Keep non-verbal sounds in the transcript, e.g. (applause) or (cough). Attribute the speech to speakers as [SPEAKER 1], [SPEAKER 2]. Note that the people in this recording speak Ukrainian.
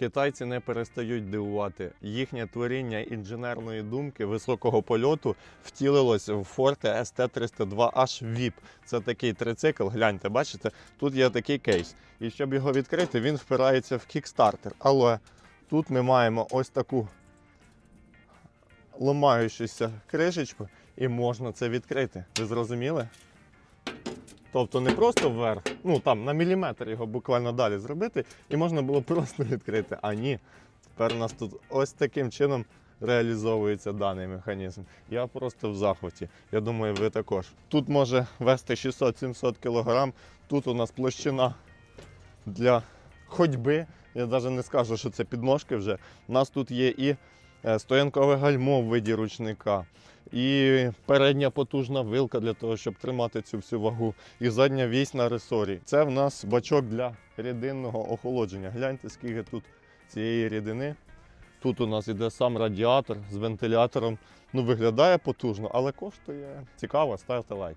[SPEAKER 1] Китайці не перестають дивувати. Їхнє творіння інженерної думки високого польоту втілилось в Forte ST302H VIP. Це такий трицикл. Гляньте, бачите, тут є такий кейс. І щоб його відкрити, він впирається в кікстартер. Але тут ми маємо ось таку ламаючуся кришечку, і можна це відкрити. Ви зрозуміли? Тобто не просто вверх, ну там на міліметр його буквально далі зробити, і можна було просто (laughs) відкрити. А ні, тепер у нас тут ось таким чином реалізовується даний механізм. Я просто в захваті. Я думаю, ви також. Тут може вести 600-700 кг. Тут у нас площина для ходьби. Я навіть не скажу, що це підножки вже. У нас тут є і стоянкове гальмо в виді ручника, і передня потужна вилка для того, щоб тримати цю всю вагу, і задня вісь на ресорі. Це в нас бачок для рідинного охолодження. Гляньте, скільки тут цієї рідини. Тут у нас іде сам радіатор з вентилятором. Ну, виглядає потужно, але коштує цікаво, ставте лайк.